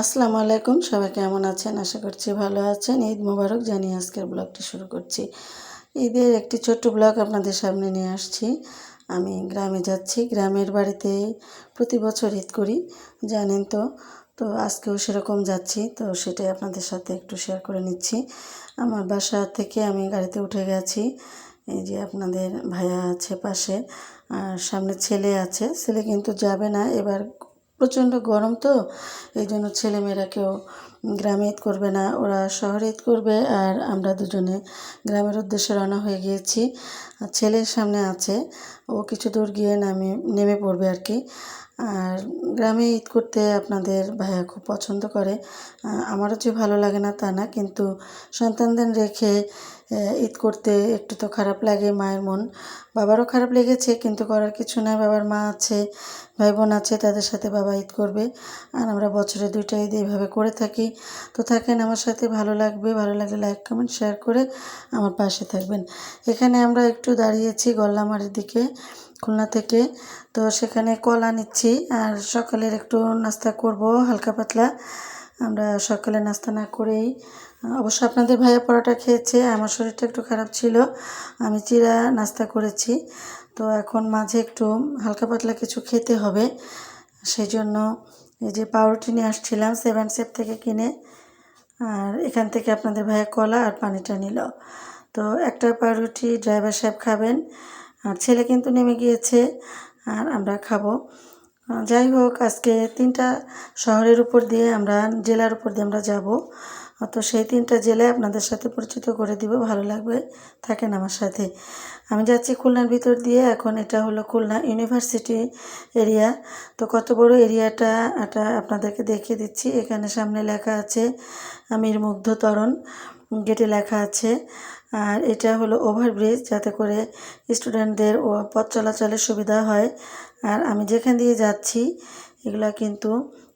আসসালামু আলাইকুম, সবাই কেমন আছেন? আশা করছি ভালো আছেন। ঈদ মোবারক জানিয়ে আজকের ব্লগটি শুরু করছি। ঈদের একটি ছোট্ট ব্লগ আপনাদের সামনে নিয়ে আসছি। আমি গ্রামে যাচ্ছি, গ্রামের বাড়িতে প্রতি বছর ঈদ করি, জানেন তো। তো আজকেও সেরকম যাচ্ছি, তো সেটাই আপনাদের সাথে একটু শেয়ার করে নিচ্ছি। আমার বাসা থেকে আমি গাড়িতে উঠে গেছি, এই যে আপনাদের ভাইয়া আছে পাশে, আর সামনে ছেলে আছে। ছেলে কিন্তু যাবে না, এবার প্রচণ্ড গরম তো, এই জন্য ছেলেমেয়েরা কেউ গ্রামে ঈদ করবে না, ওরা শহরে ঈদ করবে আর আমরা দুজনে গ্রামের উদ্দেশ্যে রওনা হয়ে গিয়েছি। ছেলের সামনে আছে, ও কিছু দূর গিয়ে নামে, নেমে পড়বে আর কি। আর গ্রামে ঈদ করতে আপনাদের ভাইয়া খুব পছন্দ করে। আমারও যে ভালো লাগে না তা না, কিন্তু সন্তানদের রেখে ঈদ করতে একটু তো খারাপ লাগে মায়ের মন। বাবারও খারাপ লেগেছে, কিন্তু করার কিছু নাই। বাবার মা আছে, ভাই বোন আছে, তাদের সাথে বাবা ঈদ করবে। আর আমরা বছরে দুইটা ঈদ এইভাবে করে থাকি। তো থাকেন আমার সাথে, ভালো লাগবে। ভালো লাগলে লাইক কমেন্ট শেয়ার করে আমার পাশে থাকবেন। এখানে আমরা একটু দাঁড়িয়েছি গল্লামারির দিকে, খুলনা থেকে। তো সেখানে কলা নিচ্ছি, আর সকালের একটু নাস্তা করব, হালকা পাতলা। আমরা সকালে নাস্তা না করেই অবশ্য আপনাদের ভাইয়া পরোটা খেয়েছে, আমার শরীরটা একটু খারাপ ছিল, আমি চিরা নাস্তা করেছি। তো এখন মাঝে একটু হালকা পাতলা কিছু খেতে হবে সেই জন্য এই যে পাউরুটি নিয়ে আসছিলাম সেভেন সেপ থেকে কিনে, আর এখান থেকে আপনাদের ভাইয়া কলা আর পানিটা নিল। তো একটা পাউরুটি ড্রাইভার সাহেব খাবেন, আর ছেলে কিন্তু নেমে গিয়েছে, আর আমরা খাব। যাই হোক আজকে তিনটা শহরের উপর দিয়ে আমরা, জেলার উপর দিয়ে আমরা যাব। তো সেই তিনটা জেলায় আপনাদের সাথে পরিচিত করে দিব, ভালো লাগবে থাকেন আমার সাথে। আমি যাচ্ছি খুলনার ভিতর দিয়ে, এখন এটা হলো খুলনা ইউনিভার্সিটি এরিয়া। তো কত বড় এরিয়াটা, এটা আপনাদেরকে দেখিয়ে দিচ্ছি। এখানে সামনে লেখা আছে, আমির মুগ্ধ তরণ গেটে লেখা আছে। আর এটা হলো ওভারব্রিজ, যাতে করে স্টুডেন্টদের পথ চলাচলের সুবিধা হয়। আর আমি যেখান দিয়ে যাচ্ছি, এগুলা কিন্তু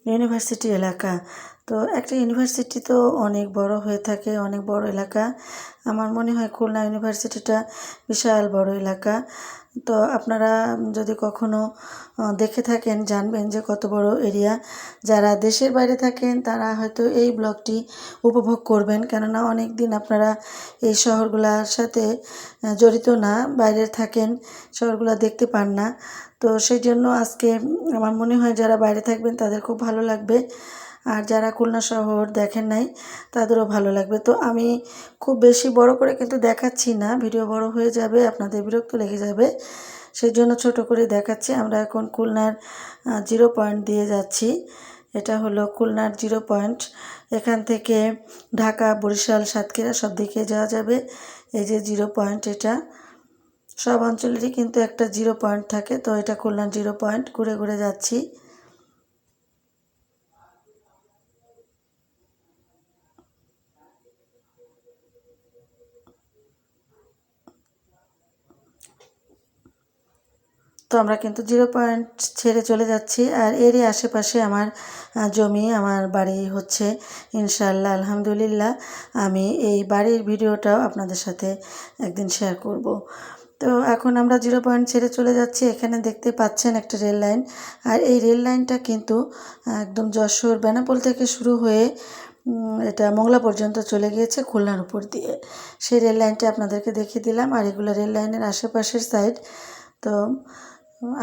ইউনিভার্সিটি এলাকা। তো একটা ইউনিভার্সিটি তো অনেক বড় হয়ে থাকে, অনেক বড় এলাকা। আমার মনে হয় খুলনা ইউনিভার্সিটিটা বিশাল বড় এলাকা। তো আপনারা যদি কখনো দেখে থাকেন, জানবেন যে কত বড় এরিয়া যারা দেশের বাইরে থাকেন, তারা হয়তো এই ব্লগটি উপভোগ করবেন। কেননা অনেক দিন আপনারা এই শহরগুলোর সাথে জড়িত না, বাইরে থাকেন, শহরগুলো দেখতে পান না। তো সেই জন্য আজকে আমার মনে হয় যারা বাইরে থাকবেন, তাদের খুব ভালো লাগবে। আর যারা খুলনা শহর দেখেন নাই, তাদেরও ভালো লাগবে। তো আমি খুব বেশি বড় করে কিন্তু দেখাচ্ছি না, ভিডিও বড় হয়ে যাবে, আপনাদের বিরক্ত লেগে যাবে। সেই জন্য ছোট করে দেখাচ্ছি, আমরা এখন খুলনার জিরো পয়েন্ট দিয়ে যাচ্ছি। এটা হলো খুলনার জিরো পয়েন্ট এখান থেকে ঢাকা, বরিশাল, সাতক্ষীরা সব দিকে যাওয়া যাবে। এই যে জিরো পয়েন্ট এটা। সব অঞ্চলেরই কিন্তু একটা জিরো পয়েন্ট থাকে, তো এটা খুলনার জিরো পয়েন্ট ঘুরে ঘুরে যাচ্ছি। তো আমরা কিন্তু জিরো পয়েন্ট ছেড়ে চলে যাচ্ছি আর এরই আশেপাশে আমার জমি, আমার বাড়ি হচ্ছে। ইনশাল্লাহ আলহামদুলিল্লাহ, আমি এই বাড়ির ভিডিওটাও আপনাদের সাথে একদিন শেয়ার করব। তো এখন আমরা জিরো পয়েন্ট ছেড়ে চলে যাচ্ছি। এখানে দেখতে পাচ্ছেন একটা রেল লাইন আর এই রেল লাইনটা কিন্তু একদম যশোর বেনাপোল থেকে শুরু হয়ে এটা মোংলা পর্যন্ত চলে গিয়েছে খুলনার উপর দিয়ে। সেই রেল লাইনটা আপনাদেরকে দেখিয়ে দিলাম। আর এগুলো রেল লাইনের আশেপাশের সাইড তো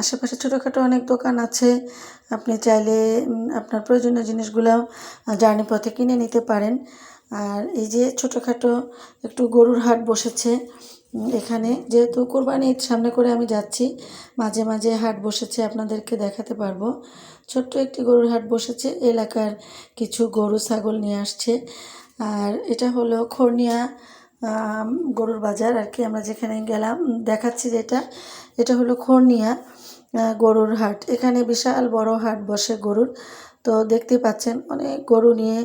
আশেপাশে ছোটোখাটো অনেক দোকান আছে। আপনি চাইলে আপনার প্রয়োজনীয় জিনিসগুলো জার্নি পথে কিনে নিতে পারেন। আর এই যে ছোটোখাটো একটু গরুর হাট বসেছে এখানে যেহেতু কোরবানি ঈদ সামনে করে আমি যাচ্ছি, মাঝে মাঝে হাট বসেছে, আপনাদেরকে দেখাতে পারব। ছোট্ট একটি গরুর হাট বসেছে, এলাকার কিছু গরু ছাগল নিয়ে আসছে। আর এটা হলো খর্নিয়া গরুর বাজার। আর কি আমরা যেখানে গেলাম দেখাচ্ছি যেটা। এটা হলো খর্নিয়া। গরুর হাট। এখানে বিশাল বড় হাট বসে গরুর। তো দেখতে পাচ্ছেন, অনেক গরু নিয়ে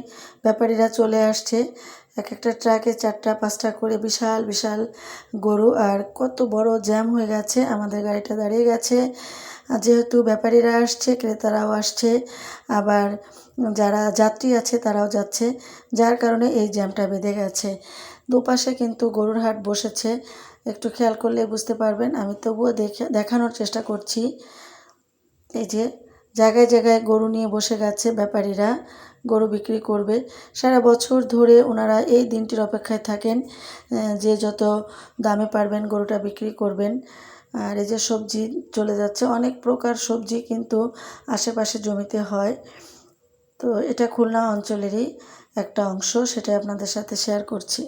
ব্যাপারীরা চলে আসছে। এক একটা ট্রাকে চারটা, পাঁচটা করে বিশাল বিশাল গরু। আর কত বড় জ্যাম হয়ে গেছে, আমাদের গাড়িটা দাঁড়িয়ে গেছে। যেহেতু ব্যাপারীরা আসছে, ক্রেতারাও আসছে, আবার যারা যাত্রী আছে তারাও যাচ্ছে, যার কারণে এই জ্যামটা বেঁধে গেছে। দুপাশে কিন্তু গরুর হাট বসেছে। একটু খেয়াল করলে বুঝতে পারবেন। আমি তবুও দেখে, দেখানোর চেষ্টা করছি। এই যে, জায়গায় জায়গায় গরু নিয়ে বসে গেছে ব্যাপারীরা, গরু বিক্রি করবে। সারা বছর ধরে ওনারা এই দিনটির অপেক্ষায় থাকেন যে যত দামে পারবেন গরুটা বিক্রি করবেন। আর এই যে সবজি চলে যাচ্ছে, অনেক প্রকার সবজি কিন্তু আশেপাশে জমিতে হয়। তো এটা খুলনা অঞ্চলেরই একটা অংশ সেটা আপনাদের সাথে শেয়ার করছি।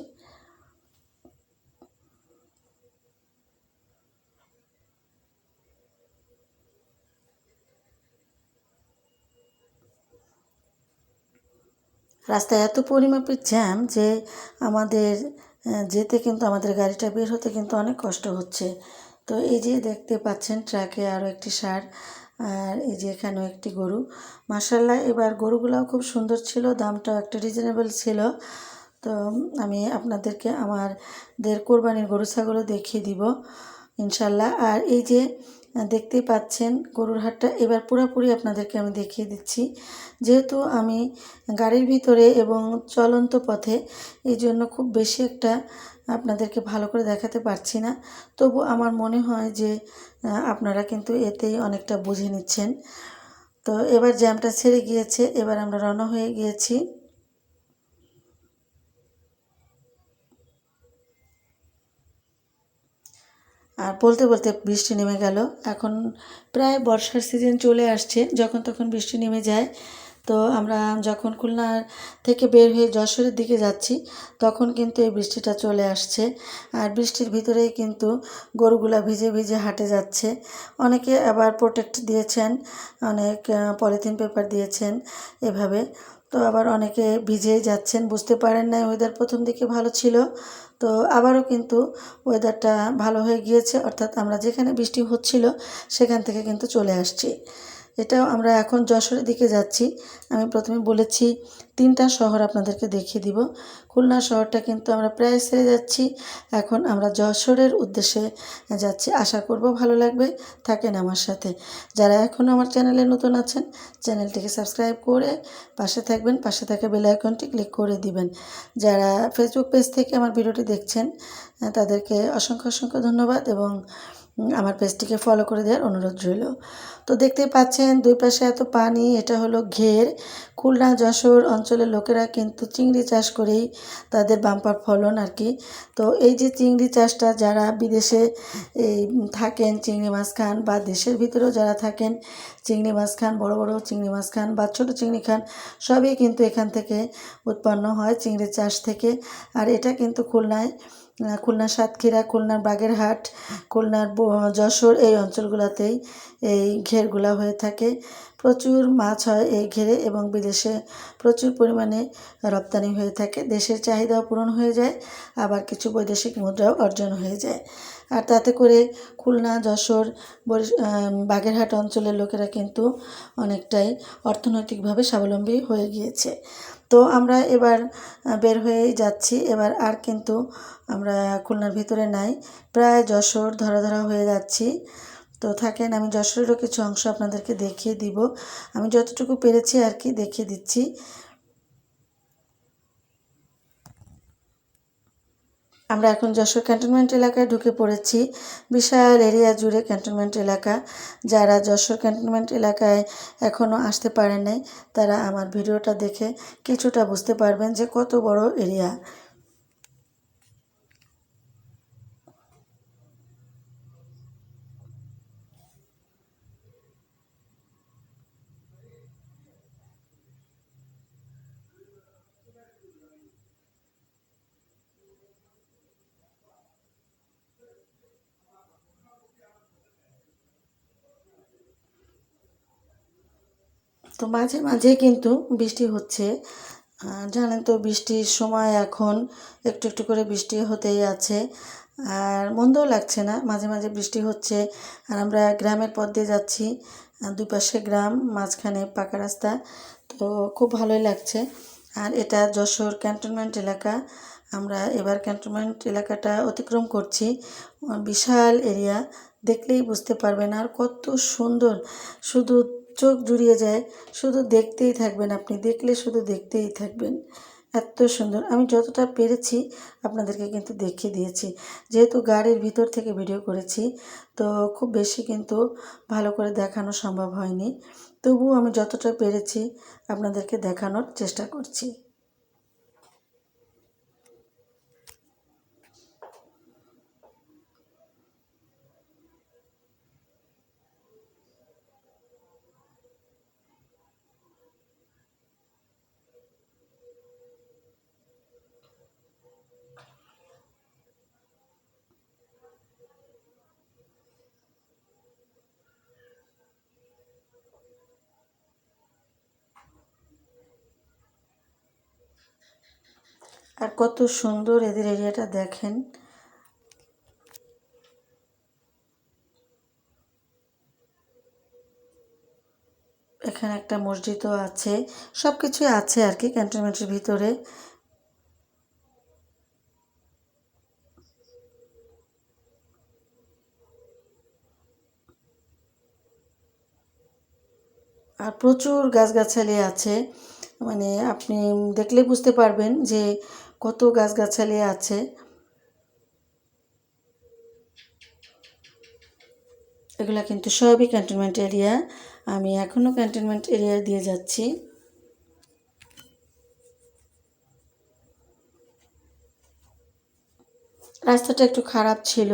রাস্তায় এত পরিমাপের জ্যাম যে আমাদের যেতে কিন্তু আমাদের গাড়িটা বের হতে কিন্তু অনেক কষ্ট হচ্ছে। তো এই যে দেখতে পাচ্ছেন ট্রাকে আরও একটি সার, আর এই যে এখানেও একটি গরু। মাসাল্লাহ এবার গরুগুলাও খুব সুন্দর ছিল, দামটাও একটা রিজনেবল ছিল। তো আমি আপনাদেরকে আমাদের কোরবানির গরু ছাগলও দেখিয়ে দিব ইনশাল্লাহ আর এই যে দেখতেই পাচ্ছেন গরুর হাটটা। এবার পুরোপুরি আপনাদেরকে আমি দেখিয়ে দিচ্ছি। যেহেতু আমি গাড়ির ভিতরে এবং চলন্ত পথে, এই জন্য খুব বেশি একটা আপনাদেরকে ভালো করে দেখাতে পারছি না। তবু আমার মনে হয় যে আপনারা কিন্তু এতেই অনেকটা বুঝে নিচ্ছেন। তো এবার জ্যামটা ছেড়ে গিয়েছে। এবার আমরা রওনা হয়ে গিয়েছি। আর বলতে বলতে বৃষ্টি নেমে গেল। এখন প্রায় বর্ষার সিজন চলে আসছে, যখন তখন বৃষ্টি নেমে যায়। তো আমরা যখন খুলনা থেকে বের হয়ে যশোরের দিকে যাচ্ছি, তখন কিন্তু এই বৃষ্টিটা চলে আসছে। আর বৃষ্টির ভিতরেই কিন্তু গরুগুলা ভিজে ভিজে হাঁটে যাচ্ছে। অনেকে আবার প্রোটেক্ট দিয়েছেন, অনেক পলিথিন পেপার দিয়েছেন এভাবে। তো আবার অনেকে ভিজেই যাচ্ছেন, বুঝতে পারেন না ওয়েদার প্রথম দিকে ভালো ছিল। তো আবারও কিন্তু ওয়েদারটা ভালো হয়ে গিয়েছে, অর্থাৎ আমরা যেখানে বৃষ্টি হচ্ছিল সেখান থেকে কিন্তু চলে আসছি। এটাও আমরা এখন যশোরের দিকে যাচ্ছি। আমি প্রথমে বলেছি, তিনটা শহর আপনাদেরকে দেখিয়ে দিব। খুলনা শহরটা কিন্তু আমরা প্রায় সেরে যাচ্ছি। এখন আমরা যশোরের উদ্দেশ্যে যাচ্ছি। আশা করব ভালো লাগবে। থাকেন আমার সাথে। যারা এখনও আমার চ্যানেলে নতুন আছেন, চ্যানেলটিকে সাবস্ক্রাইব করে পাশে থাকবেন। পাশে থাকা বেল আইকনটি ক্লিক করে দিবেন। যারা ফেসবুক পেজ থেকে আমার ভিডিওটি দেখছেন, তাদেরকে অসংখ্য অসংখ্য ধন্যবাদ এবং আমার পেজটিকে ফলো করে দেওয়ার অনুরোধ রইল। তো দেখতেই পাচ্ছেন, দুই পাশে এত পানি, এটা হলো ঘের। খুলনা, যশোর অঞ্চলের লোকেরা কিন্তু চিংড়ি চাষ করেই তাদের বাম্পার ফলন আর কি। তো এই যে চিংড়ি চাষটা, যারা বিদেশে এই থাকেন চিংড়ি মাছ খান বা দেশের ভিতরেও যারা থাকেন চিংড়ি মাছ খান, বড় বড় চিংড়ি মাছ খান বা ছোটো চিংড়ি খান, সবই কিন্তু এখান থেকে উৎপন্ন হয় চিংড়ি চাষ থেকে। আর এটা কিন্তু খুলনায় খুলনা সাতক্ষীরা, খুলনার বাগেরহাট, খুলনার যশোর এই অঞ্চলগুলোতেই এই ঘেরগুলা হয়ে থাকে। প্রচুর মাছ হয় এই ঘেরে এবং বিদেশে প্রচুর পরিমাণে রপ্তানি হয়ে থাকে। দেশের চাহিদাও পূরণ হয়ে যায়, আবার কিছু বৈদেশিক মুদ্রাও অর্জন হয়ে যায়। আর তাতে করে খুলনা, যশোর বাগেরহাট অঞ্চলের লোকেরা কিন্তু অনেকটাই অর্থনৈতিকভাবে স্বাবলম্বী হয়ে গিয়েছে। তো আমরা এবার বের হয়ে যাচ্ছি। এবার আর কিন্তু আমরা খুলনার ভিতরে নাই। প্রায় যশোর ধরা ধরা হয়ে যাচ্ছি। তো থাকেন, আমি যশোরেরও কিছু অংশ আপনাদেরকে দেখিয়ে দিব। আমি যতটুকু পেরেছি আর কি দেখিয়ে দিচ্ছি। আমরা এখন যশোর ক্যান্টনমেন্ট এলাকায় ঢুকে পড়েছি। বিশাল এরিয়া জুড়ে ক্যান্টনমেন্ট এলাকা। যারা যশোর ক্যান্টনমেন্ট এলাকায় এখনও আসতে পারেনি নাই, তারা আমার ভিডিওটা দেখে কিছুটা বুঝতে পারবেন যে কত বড় এরিয়া। তো মাঝে মাঝে কিন্তু বৃষ্টি হচ্ছে। জানেন তো বৃষ্টির সময় এখন একটু একটু করে বৃষ্টি হতেই আছে। আর মন্দও লাগছে না, মাঝে মাঝে বৃষ্টি হচ্ছে। আর আমরা গ্রামের পথ দিয়ে যাচ্ছি আর দুই পাশে গ্রাম, মাঝখানে পাকা রাস্তা। তো খুব ভালোই লাগছে। আর এটা যশোর ক্যান্টনমেন্ট এলাকা। আমরা এবার ক্যান্টনমেন্ট এলাকাটা অতিক্রম করছি। বিশাল এরিয়া, দেখলেই বুঝতে পারবেন আর কত সুন্দর। শুধু চোখ জুড়িয়ে যায়, শুধু দেখতেই থাকবেন আপনি, দেখলে শুধু দেখতেই থাকবেন। এত সুন্দর। আমি যতটা পেরেছি আপনাদেরকে কিন্তু দেখিয়ে দিয়েছি। যেহেতু গাড়ির ভিতর থেকে ভিডিও করেছি, তো খুব বেশি কিন্তু ভালো করে দেখানো সম্ভব হয়নি। তবুও আমি যতটা পেরেছি আপনাদেরকে দেখানোর চেষ্টা করছি। আর কত সুন্দর এদের এরিয়াটা দেখেন। এখানে একটা মসজিদও আছে। সব কিছুই আছে আর কি ক্যান্টনমেন্টের ভিতরে। আর প্রচুর গাছগাছালি আছে। মানে আপনি দেখলে বুঝতে পারবেন যে কত গাছগাছালি আছে। এগুলো কিন্তু সবই ক্যান্টনমেন্ট এরিয়া আমি এখনও ক্যান্টনমেন্ট এরিয়া দিয়ে যাচ্ছি। রাস্তাটা একটু খারাপ ছিল,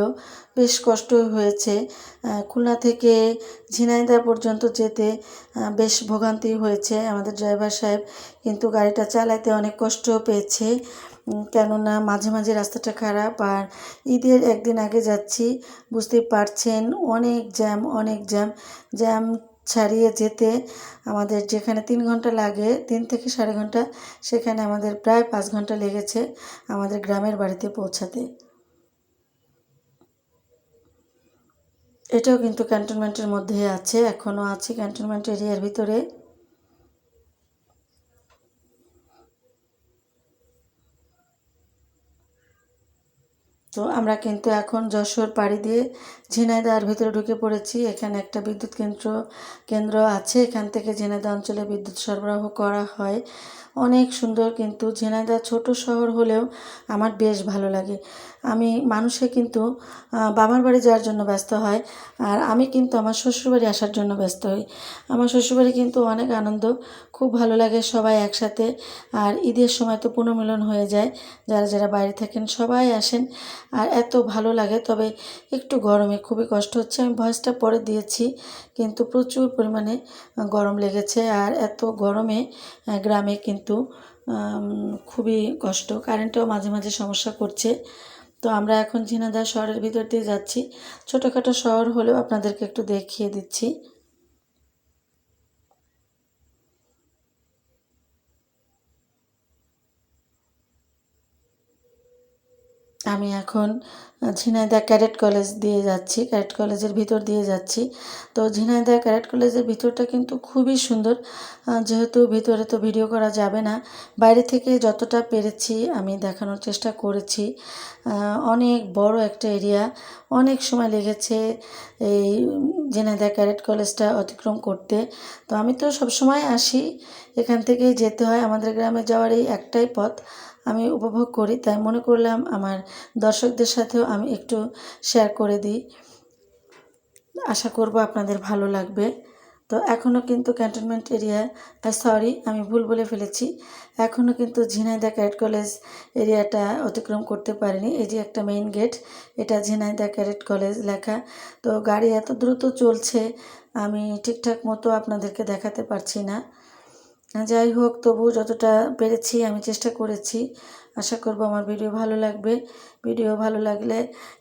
বেশ কষ্ট হয়েছে। খুলনা থেকে ঝিনাইদা পর্যন্ত যেতে বেশ ভোগান্তি হয়েছে আমাদের ড্রাইভার সাহেব। কিন্তু গাড়িটা চালাইতে অনেক কষ্ট পেয়েছে। কেননা মাঝে মাঝে রাস্তাটা খারাপ আর ঈদের একদিন আগে যাচ্ছি বুঝতেই পারছেন, অনেক জ্যাম অনেক জ্যাম। জ্যাম ছাড়িয়ে যেতে আমাদের যেখানে তিন ঘণ্টা লাগে, তিন থেকে সাড়ে ঘণ্টা, সেখানে আমাদের প্রায় পাঁচ ঘণ্টা লেগেছে আমাদের গ্রামের বাড়িতে পৌঁছাতে। এটাও কিন্তু ক্যান্টনমেন্টের মধ্যে আছে এখনও আছে ক্যান্টনমেন্ট এরিয়ার ভিতরে। তো আমরা কিন্তু এখন যশোর পাড়ি দিয়ে ঝিনাইদার ভিতরে ঢুকে পড়েছি। এখানে একটা বিদ্যুৎ কেন্দ্র কেন্দ্র আছে। এখান থেকে ঝিনাইদা অঞ্চলে বিদ্যুৎ সরবরাহ করা হয়। অনেক সুন্দর কিন্তু ঝিনাইদা ছোট শহর হলেও আমার বেশ ভালো লাগে। আমি মানুষে কিন্তু বাবার বাড়ি যাওয়ার জন্য ব্যস্ত হয়। আর আমি কিন্তু আমার শ্বশুরবাড়ি আসার জন্য ব্যস্ত হই। আমার শ্বশুরবাড়ি কিন্তু অনেক আনন্দ, খুব ভালো লাগে সবাই একসাথে। আর ঈদের সময় তো পুনর্মিলন হয়ে যায়, যারা যারা বাইরে থাকেন সবাই আসেন। আর এত ভালো লাগে, তবে একটু গরমে খুবই কষ্ট হচ্ছে। আমি ভয়েসটা পরে দিয়েছি, কিন্তু প্রচুর পরিমাণে গরম লেগেছে। আর এত গরমে গ্রামে কিন্তু খুবই কষ্ট। কারেন্টও মাঝে মাঝে সমস্যা করছে। তো আমরা এখন ঝিনাদা শহরের ভিতর দিয়ে যাচ্ছি। ছোটোখাটো শহর হলেও আপনাদেরকে একটু দেখিয়ে দিচ্ছি। আমি এখন ঝিনাইদা ক্যাডেট কলেজ দিয়ে যাচ্ছি, ক্যাডেট কলেজের ভিতর দিয়ে যাচ্ছি। তো ঝিনাইদা ক্যাডেট কলেজের ভিতরটা কিন্তু খুবই সুন্দর। যেহেতু ভিতরে তো ভিডিও করা যাবে না, বাইরে থেকে যতটা পেরেছি আমি দেখানোর চেষ্টা করেছি। অনেক বড় একটা এরিয়া, অনেক সময় লেগেছে এই ঝিনাইদা ক্যাডেট কলেজটা অতিক্রম করতে। তো আমি তো সবসময় আসি, এখান থেকেই যেতে হয়। আমাদের গ্রামে যাওয়ার এই একটাই পথ। আমি উপভোগ করি, তাই মনে করলাম আমার দর্শকদের সাথেও আমি একটু শেয়ার করে দিই। আশা করব আপনাদের ভালো লাগবে। তো এখনও কিন্তু ক্যান্টনমেন্ট এরিয়া সরি আমি ভুল বলে ফেলেছি। এখনও কিন্তু ঝিনাইদা ক্যারেট কলেজ এরিয়াটা অতিক্রম করতে পারিনি। এই যে একটা মেইন গেট এটা ঝিনাইদা ক্যারেট কলেজ লেখা। তো গাড়ি এত দ্রুত চলছে, আমি ঠিকঠাক মতো আপনাদেরকে দেখাতে পারছি না। যাই হোক তবু যতটা পেরেছি আমি চেষ্টা করেছি। আশা করব আমার ভিডিও ভালো লাগবে। ভিডিও ভালো লাগলে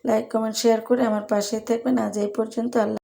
লাইক কমেন্ট শেয়ার করে আমার পাশে থাকবেন। আজ এই পর্যন্ত, আল্লাহ